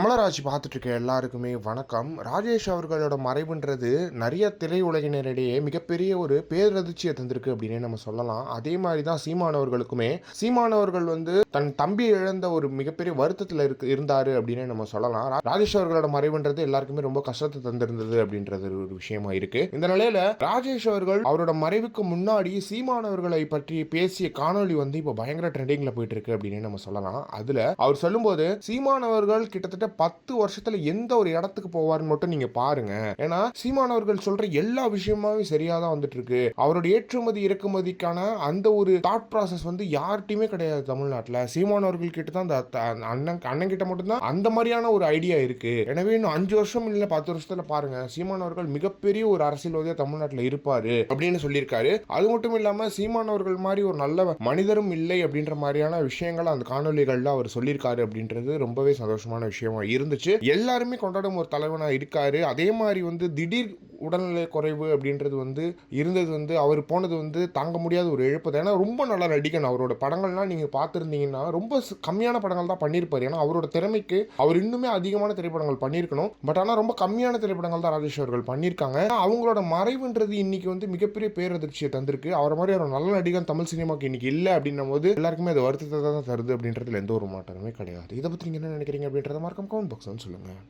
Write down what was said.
கமலராஜ் பார்த்துட்டு இருக்க எல்லாருக்குமே வணக்கம். ராஜேஷ் அவர்களோட மறைவுன்றது நிறைய திரையுலகினரிடையே மிகப்பெரிய ஒரு பேரதிர்ச்சியை தந்திருக்கு அப்படின்னே நம்ம சொல்லலாம். அதே மாதிரி தான் சீமானவர்களுக்குமே சீமானவர்கள் வந்து தன் தம்பி இழந்த ஒரு மிகப்பெரிய வருத்தத்தில் இருக்கு இருந்தாரு அப்படின்னே நம்ம சொல்லலாம். ரா- ராஜேஷ் அவர்களோட மறைவுன்றது எல்லாருக்குமே ரொம்ப கஷ்டத்தை தந்திருந்தது அப்படின்றது ஒரு விஷயமா இருக்கு. இந்த நிலையில ராஜேஷ் அவர்கள் அவரோட மறைவுக்கு முன்னாடி சீமானவர்களை பற்றி பேசிய காணொளி வந்து இப்போ பயங்கர ட்ரெண்டிங்ல போயிட்டு இருக்கு அப்படின்னே நம்ம சொல்லலாம். அதுல அவர் சொல்லும்போது சீமானவர்கள் கிட்டத்தட்ட பத்து வருஷத்துல எந்த ஒரு இடத்துக்கு போவார்னு மட்டும் நீங்க பாருங்க. ஏன்னா சீமானவர்கள் சொல்ற எல்லா விஷயமாவே சரியா தான் வந்துட்டு இருக்கு அவரோட ஏற்றுமதி இறக்குமதிக்கான அந்த ஒரு தாட் ப்ராசஸ் வந்து யார்கிட்டயுமே கிடையாது தமிழ்நாட்டுல. சீமானவர்கள் கிட்ட தான் அந்த அண்ணன் அண்ணன் கிட்ட மட்டும்தான் அந்த மாதிரியான ஒரு ஐடியா இருக்கு. எனவே இன்னும் அஞ்சு வருஷம் இல்லை பத்து வருஷத்துல பாருங்க சீமானவர்கள் மிகப்பெரிய ஒரு அரசியல்வாதியா தமிழ்நாட்டில் இருப்பாரு அப்படின்னு சொல்லியிருக்காரு. அது மட்டும் இல்லாம சீமானவர்கள் மாதிரி ஒரு நல்ல மனிதரும் இல்லை அப்படின்ற மாதிரியான விஷயங்களை அந்த காணொலிகள்ல அவர் சொல்லியிருக்காரு அப்படின்றது ரொம்பவே சந்தோஷமான விஷயம் இருந்துச்சு. எல்லாருமே கொண்டாடும் ஒரு தலைவனாக இருக்காரு. அதே மாதிரி வந்து திடீர் உடல்நிலை குறைவு அப்படின்றது வந்து இருந்தது வந்து அவர் போனது வந்து தாங்க முடியாத ஒரு இழப்பு தான். ஏன்னா ரொம்ப நல்லா நடிக்கணும். அவரோட படங்கள்லாம் நீங்கள் பார்த்துருந்தீங்கன்னா ரொம்ப கம்மியான படங்கள் தான் பண்ணியிருப்பார். ஏன்னா அவரோட திறமைக்கு அவர் இன்னுமே அதிகமான திரைப்படங்கள் பண்ணியிருக்கணும். பட் ஆனால் ரொம்ப கம்மியான திரைப்படங்கள் தான் ராஜேஷ் அவர்கள் பண்ணியிருக்காங்க. அவங்களோட மறைவுன்றது இன்னைக்கு வந்து மிகப்பெரிய பேரதிர்ச்சியை தந்திருக்கு. அவரை மாதிரி ஒரு நல்ல நடிகன் தமிழ் சினிமாக்கு இன்னைக்கு இல்லை அப்படின்னும் போது எல்லாருக்குமே அது வருத்தத்தை தான் தருது அப்படின்றதுல எந்த ஒரு மாற்றமே கிடையாது. இதை பற்றி நீங்கள் என்ன நினைக்கிறீங்க அப்படின்றத மார்க்கம் கமெண்ட் பாக்ஸ் சொல்லுங்கள்